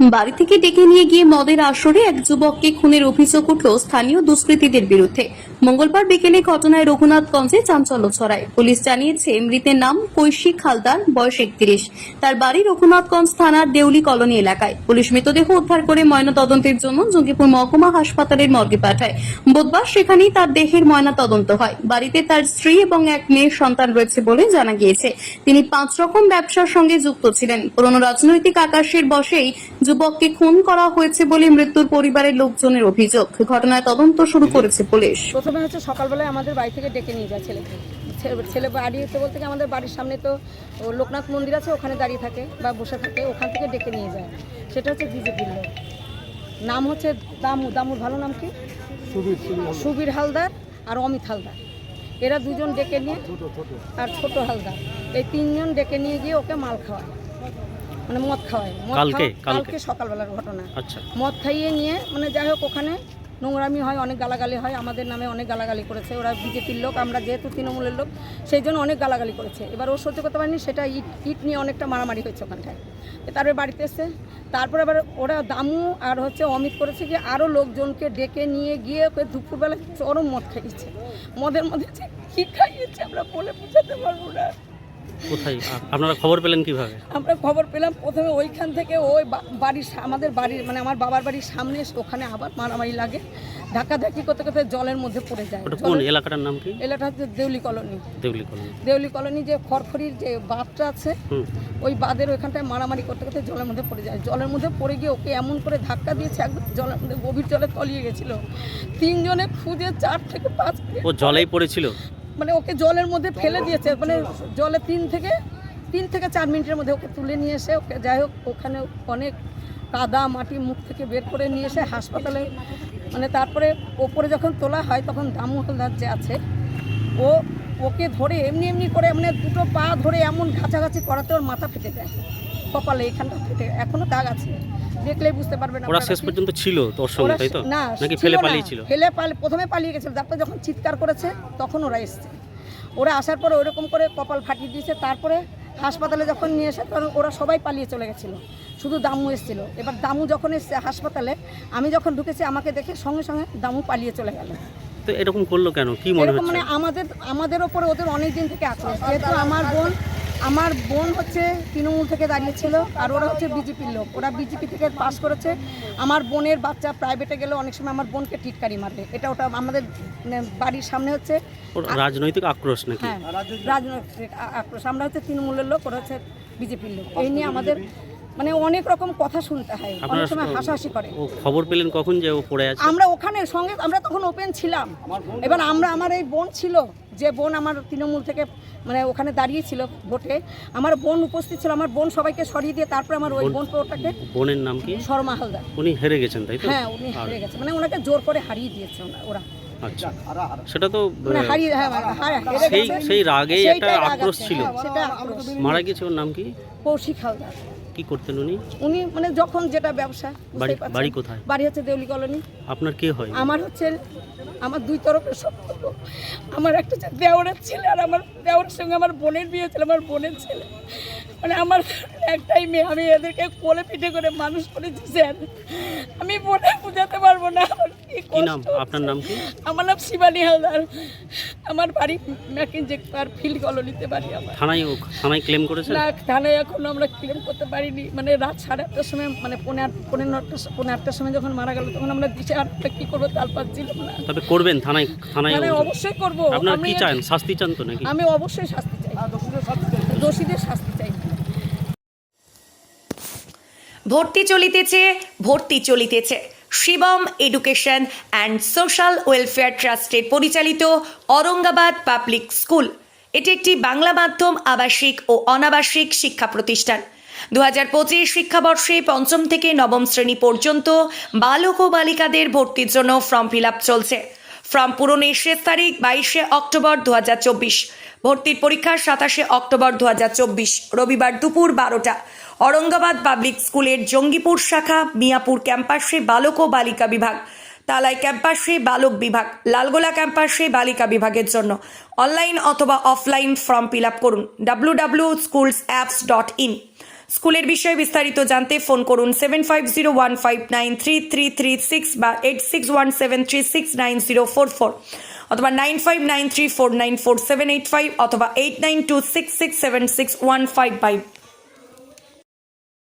বাড়ি থেকে ডেকে নিয়ে গিয়ে মদের আসরে এক যুবককে খুনের অভিযোগ উঠল স্থানীয় দুষ্কৃতীদের বিরুদ্ধে। মঙ্গলবার বিকেলে ঘটনায় রঘুনাথগঞ্জে চাঞ্চল্য ছড়ায়। পুলিশ জানিয়েছে, মৃতের নাম কৈশিক হালদার বয়স একত্রিশ। তার বাড়ি রঘুনাথগঞ্জ থানার দেউলি কলোনি এলাকায়। পুলিশ মৃতদেহ উদ্ধার করে ময়নাতদন্তের জন্য জঙ্গিপুর মহকুমা হাসপাতালের মর্গে পাঠায়। বুধবার সেখানেই তার দেহের ময়না তদন্ত হয়। বাড়িতে তার স্ত্রী এবং এক মেয়ের সন্তান রয়েছে বলে জানা গিয়েছে। তিনি পাঁচ রকম ব্যবসার সঙ্গে যুক্ত ছিলেন। পুরনো রাজনৈতিক আকাশের বসেই যুবককে খুন করা হয়েছে বলে মৃত্যুর পরিবারের লোকজনের অভিযোগ। ঘটনায় তদন্ত শুরু করেছে পুলিশ। প্রথমে হচ্ছে সকালবেলায় আমাদের বাড়ি থেকে ডেকে নিয়ে যায় ছেলেকে। ছে- ছেলে বাড়ি হচ্ছে বলতে কি আমাদের বাড়ির সামনে তো লোকনাথ মন্দির আছে ওখানে দাঁড়িয়ে থাকে বা বসে থাকে ওখান থেকে ডেকে নিয়ে যায়। সেটা হচ্ছে বিজেপির লোক নাম হচ্ছে দামু দামুর ভালো নাম কি? সুবীর হালদার। আর অমিত হালদার। এরা দুজন ডেকে নিয়ে আর ছোট হালদার। এই তিনজন ডেকে নিয়ে গিয়ে ওকে মাল খাওয়ায়। মানে মদ খাওয়ায় মদ কালকে? কালকে? সকালবেলার ঘটনা। আচ্ছা। মদ খাইয়ে নিয়ে মানে যাই হোক ওখানে নোংরামি হয় অনেক গালাগালি হয়। আমাদের নামে অনেক গালাগালি করেছে। ওরা বিজেপির লোক আমরা যেহেতু তৃণমূলের লোক সেই জন্য অনেক গালাগালি করেছে। এবার ও সহ্য করতে পারেনি সেটা ইট ইট নিয়ে অনেকটা মারামারি হয়েছে ওখানটায়। তারপরে বাড়িতে এসে তারপরে আবার ওরা দামু আর হচ্ছে অমিত করেছে যে আরও লোকজনকে ডেকে নিয়ে গিয়ে ওকে দুপুরবেলা চরম মদ খাইয়েছে। মদের মধ্যে যে কী খাইয়েছে আমরা বলে বোঝাতে পারব না। কোথায়? আপনারা খবর পেলেন কীভাবে? আমরা খবর পেলাম প্রথমে ওইখান থেকে ওই বাড়ির আমাদের বাড়ির মানে আমার বাবার বাড়ির সামনে ওখানে আবার মারামারি লাগে। ধাক্কাধাক্কি করতে করতে জলের মধ্যে পড়ে যায়। কোন এলাকাটার নাম কি? এলাকাটা হচ্ছে Deuli colony. Deuli colony. Deuli colony যে খড়খড়ির যে বাঁধটা আছে ওই বাঁধের ওইখানটায় মারামারি করতে করতে জলের মধ্যে পড়ে যায়। জলের মধ্যে পড়ে গিয়ে ওকে এমন করে ধাক্কা দিয়েছে একদম জলের মধ্যে গভীর জলে তলিয়ে গেছিল। তিনজনে খুঁজে চার থেকে পাঁচ ও জলেই পড়েছিল? মানে ওকে জলের মধ্যে ফেলে দিয়েছে মানে জলে তিন থেকে তিন থেকে চার মিনিটের মধ্যে ওকে তুলে নিয়ে এসে ওকে, যাই হোক, ওখানে অনেক কাদা মাটি মুখ থেকে বের করে নিয়ে এসে হাসপাতালে মানে তারপরে ওপরে যখন তোলা হয় তখন দামু হালদার যে আছে, ও ওকে ধরে এমনি এমনি করে মানে দুটো পা ধরে এমন ঘাঁচাঘাঁচি করাতে ওর মাথা ফেটে যায়। কপালে এখানটা ফেটে এখনও দাগ আছে। দেখলেই বুঝতে পারবেন ওরা শেষ পর্যন্ত ছিল তোর সঙ্গে তাই তো? না নাকি ফেলে। পালিয়েছিল? ফেলে পালি- প্রথমে পালিয়ে গেছিল তারপর যখন চিৎকার করেছে তখন ওরা এসছে। ওরা আসার পরে ওরকম করে কপাল ফাটিয়ে দিয়েছে তারপরে হাসপাতালে যখন নিয়ে এসে তখন ওরা সবাই পালিয়ে চলে গেছিল। শুধু দামু এসেছিল। এবার দামু যখন এসছে হাসপাতালে আমি যখন ঢুকেছি আমাকে দেখে সঙ্গে সঙ্গে দামু পালিয়ে চলে গেল। তো এরকম করল কেন? কি মনে হচ্ছে? মানে আমাদের আমাদের ওপরে ওদের অনেক দিন থেকে আক্রোশ। যেহেতু আমার বোন আমার বোন হচ্ছে তৃণমূল থেকে দাঁড়িয়েছিল আর ওরা হচ্ছে বিজেপির লোক। ওরা বিজেপি থেকে পাস করেছে। আমার বোনের বাচ্চা প্রাইভেটে গেলে অনেক সময় আমার বোনকে টিটকারি মারবে। এটা ওটা আমাদের মানে, বাড়ির সামনে হচ্ছে রাজনৈতিক আক্রোশ নাকি? হ্যাঁ রাজনৈতিক আক্রোশ। আমরা হচ্ছে তৃণমূলের লোক ওরা হচ্ছে বিজেপির লোক। এই নিয়ে আমাদের মানে অনেক রকম কথা শুনতে হয়। অনেক সময় হাসাহাসি করে। ও খবর পেলেন কখন যে ও পড়ে আছে? আমরা ওখানে সঙ্গে আমরা তখন ওপেন ছিলাম। এবার আমরা আমার এই বোন ছিল যে বোন আমার তৃণমূল থেকে মানে ওখানে দাঁড়িয়ে ছিল ভোটে আমার বোন উপস্থিত ছিল আমার বোন সবাইকে সরিয়ে দিয়ে তারপরে আমার ওই বোন ওটাকে বোনের নাম কি? শর্মা হালদার। উনি হেরে গেছেন তাই তো? হ্যাঁ উনি হারিয়ে গেছে মানে ওনাকে জোর করে হারিয়ে দিয়েছে ওরা। আচ্ছা সেটা তো মানে হারিয়ে হ্যাঁ হেরে সেই। সেই রাগেই একটা আক্রোশ ছিল। হ্যাঁ, মারা গেছে ওর নাম কি? কৌশিক হালদার। কি করতেন উনি? উনি মানে যখন যেটা ব্যবসা বাড়ি বাড়ি কোথায়? বাড়ি হচ্ছে দেউলি কলোনি। আপনার কে হয়? আমার হচ্ছে আমার দুই তরফের সম্পর্ক আমার একটা হচ্ছে দেওরের ছেলে আর আমার দেওরের সঙ্গে আমার বোনের বিয়ে ছিল আমার বোনের ছেলে। মানে আমার একটাই মেয়ে আমি এদেরকে কোলে পিঠে করে মানুষ করেছি স্যার আমি বলে বোঝাতে পারব না কি নাম? আপনার নাম কি? আমার নাম শিবানী হালদার। আমার বাড়ি ম্যাকিনজেক পার ফিল্ড কলোনিতে বাড়ি আমার। থানায় থানায় ক্লেম করেছেন? না থানায় এখন আমরা ক্লেম করতে পারিনি। মানে রাত সাড়ে আটটার সময় মানে পনেরো আট পনেরো নটার পনেরো আটটার সময় যখন মারা গেল তখন আমরা দিশে আটটা কী করব তার পাচ্ছিলাম না। তবে করবেন থানায় থানায় অবশ্যই করব। আপনারা আমি কি চান? শাস্তি চান তো নাকি? আমি অবশ্যই শাস্তি দোষীদের শাস্তি চাই। ভর্তি চলিতেছে ভর্তি চলিতেছে। Shivam education and social welfare ট্রাস্টের পরিচালিত অরঙ্গাবাদ পাবলিক স্কুল এটি একটি বাংলা মাধ্যম আবাসিক ও অনাবাসিক শিক্ষা প্রতিষ্ঠান। দু হাজার পঁচিশ শিক্ষাবর্ষে পঞ্চম থেকে নবম শ্রেণি পর্যন্ত বালক ও বালিকাদের ভর্তির জন্য ফর্ম ফিল আপ চলছে। ফর্ম পূরণের শেষ তারিখ বাইশে অক্টোবর দু হাজার চব্বিশ। ভর্তির পরীক্ষা সাতাশে অক্টোবর দু রবিবার দুপুর বারোটা। অরঙ্গাবাদ পাবলিক স্কুলের জঙ্গিপুর শাখা, মিয়াপুর ক্যাম্পাসে বালক ও বালিকা বিভাগ তালাই ক্যাম্পাসে বালক বিভাগ, লালগোলা ক্যাম্পাসে বালিকা বিভাগের জন্য অনলাইন অথবা অফলাইন ফর্ম ফিল আপ করুন W W schools apps dot in. স্কুলের বিষয়ে বিস্তারিত জানতে ফোন করুন seven five zero one five nine three three three six বা eight six one seven three six nine zero four four. অথবা nine five nine three four nine four seven eight five অথবা eight nine two six six seven six one five five